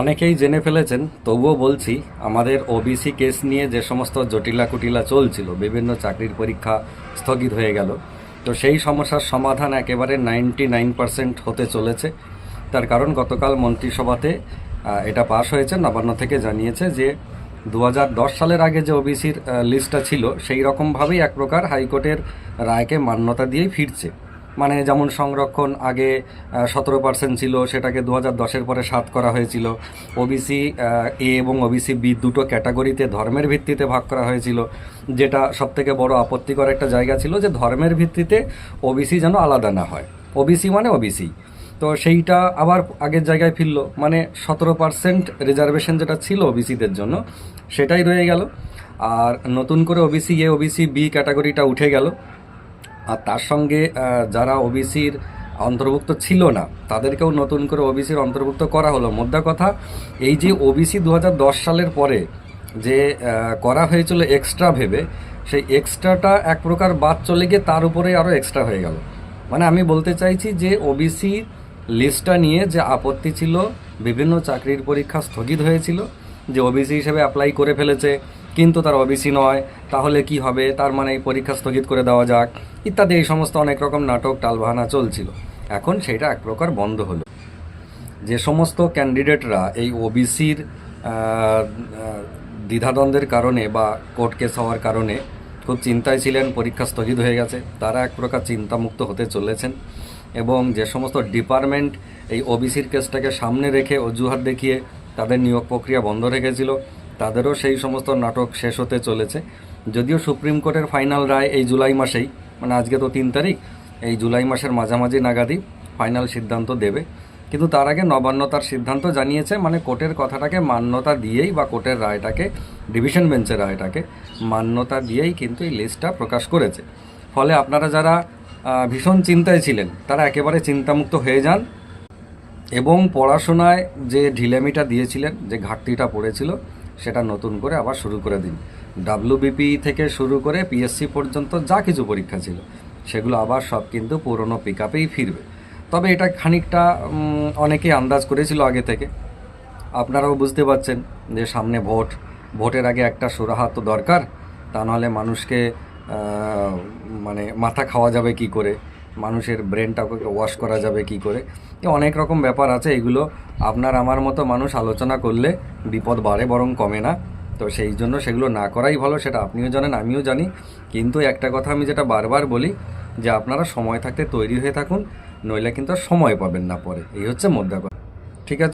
অনেকেই জেনে ফেলেছেন, তবুও বলছি, আমাদের ওবিসি কেস নিয়ে যে সমস্ত জটিলা কুটিলা চলছিল, বিভিন্ন চাকরির পরীক্ষা স্থগিত হয়ে গেল, তো সেই সমস্যার সমাধান একেবারে নাইনটি নাইন পার্সেন্ট হতে চলেছে। তার কারণ গতকাল মন্ত্রিসভাতে এটা পাশ হয়েছে, নবান্ন থেকে জানিয়েছে যে দু হাজার দশ সালের আগে যে ওবিসির লিস্টটা ছিল, সেই রকমভাবেই এক প্রকার হাইকোর্টের রায়কে মান্যতা দিয়েই ফিরছে। মানে যেমন সংরক্ষণ আগে সতেরো পার্সেন্ট ছিল, সেটাকে দু হাজার দশের পরে সাত করা হয়েছিল। ওবিসি এ এবং ওবিসি বি দুটো ক্যাটাগরিতে ধর্মের ভিত্তিতে ভাগ করা হয়েছিল। যেটা সবথেকে বড় আপত্তিকর একটা জায়গা ছিল যে ধর্মের ভিত্তিতে ওবিসি যেন আলাদা না হয়। ওবিসি মানে ওবিসি তো সেইটা আবার আগের জায়গায় ফিরলো। মানে সতেরো পার্সেন্ট রিজার্ভেশন যেটা ছিল ওবিসিদের জন্য, সেটাই রয়ে গেল। আর নতুন করে ওবিসি এ ওবিসি বি ক্যাটাগরিটা উঠে গেল। আর তার সঙ্গে যারা ওবিসির অন্তর্ভুক্ত ছিল না, তাদেরকেও নতুন করে ওবিসির অন্তর্ভুক্ত করা হলো। মোদ্দা কথা, এই যে ওবিসি দু হাজার দশ সালের পরে যে করা হয়েছিল এক্সট্রা ভেবে, সেই এক্সট্রাটা এক প্রকার বাদ চলে গিয়ে তার উপরে আরও এক্সট্রা হয়ে গেল। মানে আমি বলতে চাইছি যে, ওবিসি লিস্টটা নিয়ে যে আপত্তি ছিল, বিভিন্ন চাকরির পরীক্ষা স্থগিত হয়েছিল, যে ওবিসি হিসেবে অ্যাপ্লাই করে ফেলেছে কিন্তু তার ওবিসি নয়, তাহলে কি হবে? তার মানে এই পরীক্ষা স্থগিত করে দেওয়া যাক। ইত্যাদি এই সমস্ত অনেক রকম নাটক, টালবাহানা চলছিল। এখন সেটা এক প্রকার বন্ধ হলো। যে সমস্ত ক্যান্ডিডেটরা এই ওবিসির দ্বিধাদ্বন্দ্বের কারণে বা কোর্ট কেস হওয়ার কারণে খুব চিন্তায় ছিলেন, পরীক্ষা স্থগিত হয়ে গেছে। তারা এক প্রকার চিন্তামুক্ত হতে চলেছেন এবং যে সমস্ত ডিপার্টমেন্ট এই ওবিসির কেসটাকে সামনে রেখে অজুহাত দেখিয়ে তাদের নিয়োগ প্রক্রিয়া বন্ধ রেখেছিল তাদেরও সেই সমস্ত নাটক শেষ হতে চলেছে। যদিও সুপ্রিম কোর্টের ফাইনাল রায় এই জুলাই মাসেই মানে আজকে তো তিন তারিখ, এই জুলাই মাসের মাঝামাঝি নাগাদই ফাইনাল সিদ্ধান্ত দেবে। কিন্তু তার আগে নবান্ন তার সিদ্ধান্ত জানিয়েছে মানে কোর্টের কথাটাকে মান্যতা দিয়েই বা কোর্টের রায়টাকে, ডিভিশন বেঞ্চের রায়টাকে মান্যতা দিয়েই কিন্তু এই লিস্টটা প্রকাশ করেছে। ফলে আপনারা যারা ভীষণ চিন্তায় ছিলেন, তারা একেবারে চিন্তামুক্ত হয়ে যান এবং পড়াশোনায় যে ঢিলেমিটা দিয়েছিলেন, যে ঘাটতিটা পড়েছিল সেটা নতুন করে আবার শুরু করে দিন। ডাব্লিউবিপি থেকে শুরু করে পিএসসি পর্যন্ত যা কিছু পরীক্ষা ছিল, সেগুলো আবার সব কিন্তু পুরনো পিক ফিরবে। তবে এটা খানিকটা অনেকেই আন্দাজ করেছিল আগে থেকে। আপনারাও বুঝতে পারছেন যে সামনে ভোট, ভোটের আগে একটা সুরাহা তো দরকার। তা নাহলে মানুষকে মানে মাথা খাওয়া যাবে কি করে? মানুষের ব্রেনটাকে ওয়াশ করা যাবে কি করে? অনেক রকম ব্যাপার আছে, এগুলো আপনার আমার মতো মানুষ আলোচনা করলে বিপদ বাড়ে, বরং কমে না। তো সেই জন্য সেগুলো না করাই ভালো, সেটা আপনিও জানেন, আমিও জানি। কিন্তু একটা কথা আমি যেটা বারবার বলি, যে আপনারা সময় থাকতে তৈরি হয়ে থাকুন, নইলে কিন্তু সময় পাবেন না পরে। এই হচ্ছে মোদ্দা ঠিক আছে?